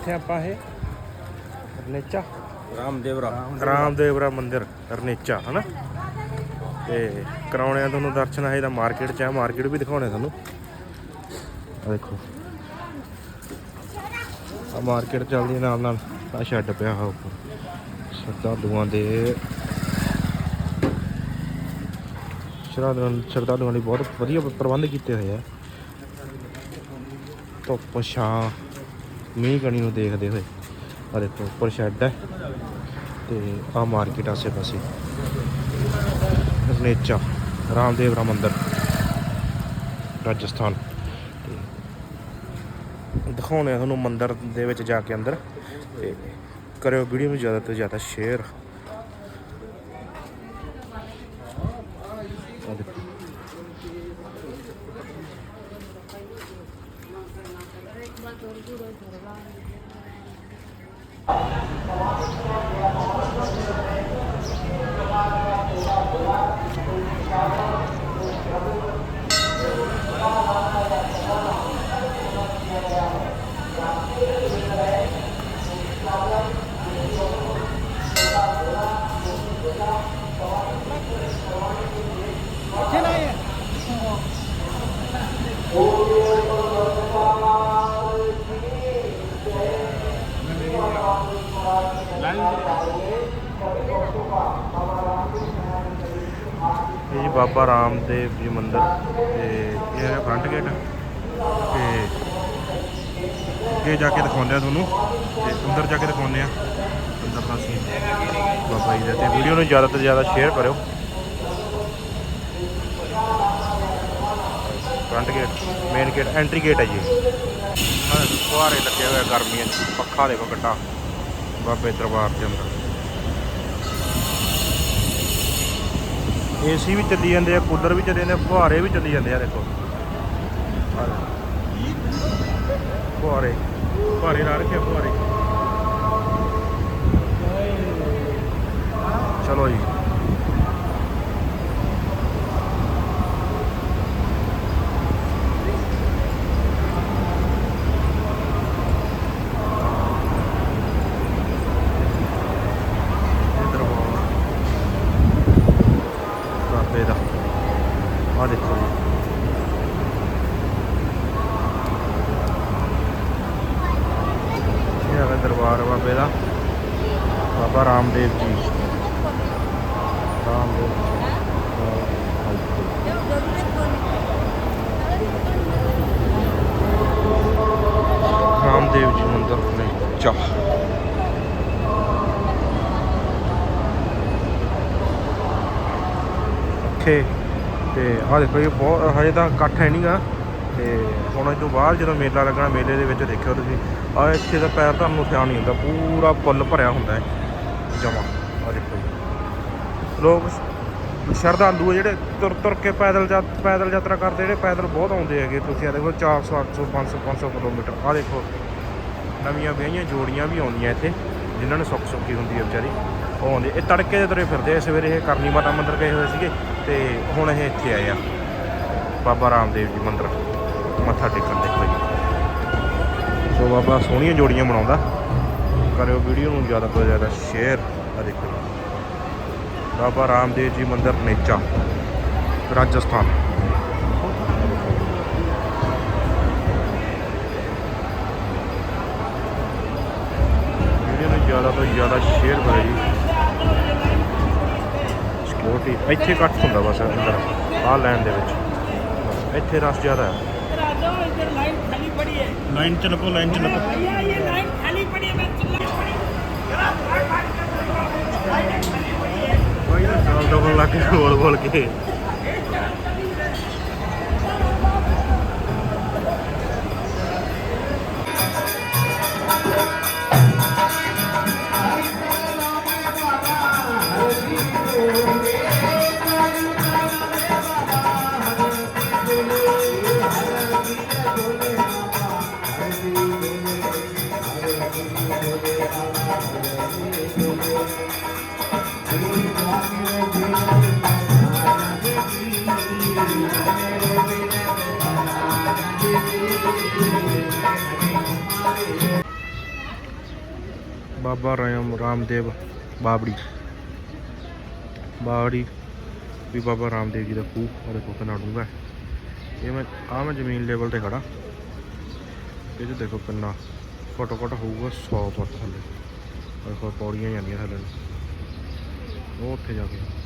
ਕਿੱਥੇ ਆਪਾਂ ਇਹ ਰਨੇਚਾ ਰਾਮਦੇਵਰਾ ਰਾਮਦੇਵਰਾ ਮੰਦਿਰ ਰਨੇਚਾ ਹਨਾ? ਤੇ ਕਰਾਉਣੇ ਆ ਤੁਹਾਨੂੰ ਦਰਸ਼ਨ ਹੈ ਇਹਦਾ ਮਾਰਕੀਟ ਚ ਆ ਮਾਰਕੀਟ ਵੀ ਦਿਖਾਉਣੇ ਤੁਹਾਨੂੰ। ਆ ਦੇਖੋ। ਆ ਮਾਰਕੀਟ ਚੱਲਦੀ ਨਾਲ ਨਾਲ ਆ ਛੱਡ ਪਿਆ ਆ ਉੱਪਰ। ਸ਼ਰਧਾਲੂਆਂ ਦੇ। ਸ਼ਰਧਾਲੂਆਂ ਸ਼ਰਧਾਲੂਆਂ ਲਈ ਬਹੁਤ ਵਧੀਆ ਪ੍ਰਬੰਧ ਕੀਤੇ ਹੋਏ ਆ। ਧੁੱਪ ਛਾਂ। ਮੀਂਹ ਕਣੀ ਨੂੰ ਦੇਖਦੇ ਹੋਏ। ਆ ਦੇਖੋ, ਉੱਪਰ ਸ਼ੈੱਡ ਹੈ ਤੇ ਆ ਮਾਰਕੀਟ ਆਸੇ ਪਾਸੇ ਰਨੇਚਾ ਰਾਮਦੇਵਰਾ ਮੰਦਿਰ, ਰਾਜਸਥਾਨ। ਤੇ ਦਿਖਾਉਣੇ ਆ ਤੁਹਾਨੂੰ ਮੰਦਿਰ ਦੇ ਵਿੱਚ ਜਾ ਕੇ ਅੰਦਰ। ਤੇ ਕਰਿਓ ਵੀਡੀਓ ਨੂੰ ਜ਼ਿਆਦਾ ਤੋਂ ਜ਼ਿਆਦਾ share Thank you. Baba Ramdev ji ਮੰਦਿਰ ਤੇ ਇਹ ਹੈ ਫਰੰਟ ਗੇਟ ਤੇ ਅੱਗੇ ਜਾ ਕੇ ਦਿਖਾਉਂਦੇ ਆ ਤੁਹਾਨੂੰ ਤੇ ਅੰਦਰ ਜਾ ਕੇ ਦਿਖਾਉਂਦੇ ਆ। ਅੰਦਰ ਦਾ ਸੀਨ ਬਾਬਾ ਜੀ ਦਾ ਤੇ ਵੀਡੀਓ ਨੂੰ ਜ਼ਿਆਦਾ ਤੋਂ ਜ਼ਿਆਦਾ ਸ਼ੇਅਰ ਕਰਿਓ। Front gate main gate entry gate ਹੈ ਜੀ। ਆਹ ਫੁਹਾਰੇ ਲੱਗੇ ਹੋਏ ਗਰਮੀਆਂ 'ਚ, ਪੱਖਾ ਦੇਖੋ ਕਿੱਡਾ, ਬਾਬੇ ਦਰਬਾਰ ਦੇ ਅੰਦਰ। ਏਸੀ ਵੀ ਚੱਲੀ ਜਾਂਦੇ ਆ ਕੂਲਰ ਵੀ ਚੱਲੀ ਜਾਂਦੇ ਆ, ਫੁਹਾਰੇ ਵੀ ਚੱਲੀ ਜਾਂਦੇ ਆ, ਦੇਖੋ। ਆਹ ਫੁਹਾਰੇ ਫੁਹਾਰੇ ਲਾ ਰੱਖੇ ਫੁਹਾਰੇ। ਚਲੋ ਜੀ ਇੱਧਰ ਬਾਬੇ ਦਾ ਆ ਦੇਖੋ ਜੀ ਇਹ ਹੈਗਾ ਦਰਬਾਰ ਬਾਬੇ ਦਾ ਬਾਬਾ ਰਾਮਦੇਵ ਜੀ। ਰਾਮਦੇਵ ਜੀ। ਰਾਮਦੇਵ ਜੀ ਮੰਦਰ ਨੇ ਚਾਹ। ਇੱਥੇ ਤੇ ਆ ਦੇਖੋ ਇਹ ਬਹੁਤ ਹਜੇ ਤਾਂ ਇਕੱਠ ਹੈ ਨਹੀਂਗਾ ਤੇ ਹੁਣ ਇਹ ਤੋਂ ਬਾਅਦ ਜਦੋਂ ਮੇਲਾ ਲੱਗਣਾ, ਮੇਲੇ ਦੇ ਵਿੱਚ ਦੇਖਿਓ ਤੁਸੀਂ। ਆ ਇੱਥੇ ਦਾ ਪੈਰ ਤੁਹਾਨੂੰ ਨੂੰ ਨਹੀਂ ਹੁੰਦਾ, ਪੂਰਾ ਫੁੱਲ ਭਰਿਆ ਹੁੰਦਾ ਹੈ। ਜਮਾ ਆ ਦੇਖੋ ਲੋਕ ਸ਼ਰਧਾਲੂ ਜਿਹੜੇ ਤੁਰ ਤੁਰ ਕੇ ਪੈਦਲ ਜਾ, ਪੈਦਲ ਯਾਤਰਾ ਕਰਦੇ ਜਿਹੜੇ ਪੈਦਲ ਬਹੁਤ ਆਉਂਦੇ ਹੈਗੇ। ਤੁਸੀਂ ਆ ਦੇਖੋ 400 800 500 500 ਕਿਲੋਮੀਟਰ। ਆ ਦੇਖੋ, ਨਵੀਆਂ ਵਿਆਹੀਆਂ ਜੋੜੀਆਂ ਵੀ ਆਉਂਦੀਆਂ ਇੱਥੇ, ਜਿਨ੍ਹਾਂ ਨੂੰ ਸੁੱਖ ਸੁੱਖੀ ਹੁੰਦੀ ਹੈ ਵਿਚਾਰੀ। ਉਹ ਆਉਂਦੇ, ਇਹ ਤੜਕੇ ਦੇ ਤੁਰੇ ਫਿਰਦੇ ਆ। ਸਵੇਰੇ ਇਹ ਕਰਨੀ ਮਾਤਾ ਮੰਦਿਰ ਗਏ ਹੋਏ ਸੀਗੇ ਤੇ ਹੁਣ ਇਹ ਇੱਥੇ ਆਏ ਆ। ਬਾਬਾ ਰਾਮਦੇਵ ਜੀ ਮੰਦਿਰ। ਮੱਥਾ ਟੇਕਣ ਦੇਖੋ ਜੀ ਸੋ ਬਾਬਾ ਸੋਹਣੀਆਂ ਜੋੜੀਆਂ ਬਣਾਉਂਦਾ। ਕਰਿਓ ਵੀਡੀਓ ਨੂੰ ਜ਼ਿਆਦਾ ਤੋਂ ਜ਼ਿਆਦਾ ਸ਼ੇਅਰ ਆ ਦੇਖੋ ਬਾਬਾ ਰਾਮਦੇਵ ਜੀ ਮੰਦਿਰ ਨੇਚਾ, ਰਾਜਸਥਾਨ। ਵੀਡੀਓ ਨੂੰ ਜ਼ਿਆਦਾ ਤੋਂ ਜ਼ਿਆਦਾ ਸ਼ੇਅਰ ਕਰੋ ਜੀ। ਸਿਕਿਉਰਿਟੀ ਇੱਥੇ ਘੱਟ ਹੁੰਦਾ ਬਸ ਅੰਦਰ। ਆ ਲੈਣ ਦੇ ਵਿੱਚ। ਇੱਥੇ ਰਸ਼ ਜ਼ਿਆਦਾ ਹੈ। पड़ी है ਲਾਈਨ ਚ ਲੱਗੋ ਲਾਈਨ ਚ ਲੱਗੋ भैया ये लाइन खाली पड़ी है मैं चिल्ला पड़ी ਭਾਈ ਨਾ ਸਾਲ ਡਬਲ ਲੱਗ ਕੇ ਬੋਲ ਬੋਲ ਕੇ ਬਾਬਾ ਰਾਮ ਰਾਮਦੇਵ ਬਾਬੜੀ ਬਾਬੜੀ ਵੀ ਬਾਬਾ ਰਾਮਦੇਵ ਜੀ ਦਾ ਖੂਹ ਉਹਦੇ ਕੋਲ ਕਨਾੜੂਗਾ ਇਹ ਮੈਂ ਆ ਮੈਂ ਜ਼ਮੀਨ ਲੈਵਲ ਤੇ ਖੜਾ ਇਹ ਤੇ ਦੇਖੋ ਕਿੰਨਾ ਘੱਟੋ ਘੱਟ ਹੋਊਗਾ 100 ਫੁੱਟ ਥੱਲੇ। ਦੇਖੋ ਪੌੜੀਆਂ ਜਾਂਦੀਆਂ ਥੱਲੇ ਨੂੰ। ਉਹ ਉੱਥੇ ਜਾ ਕੇ।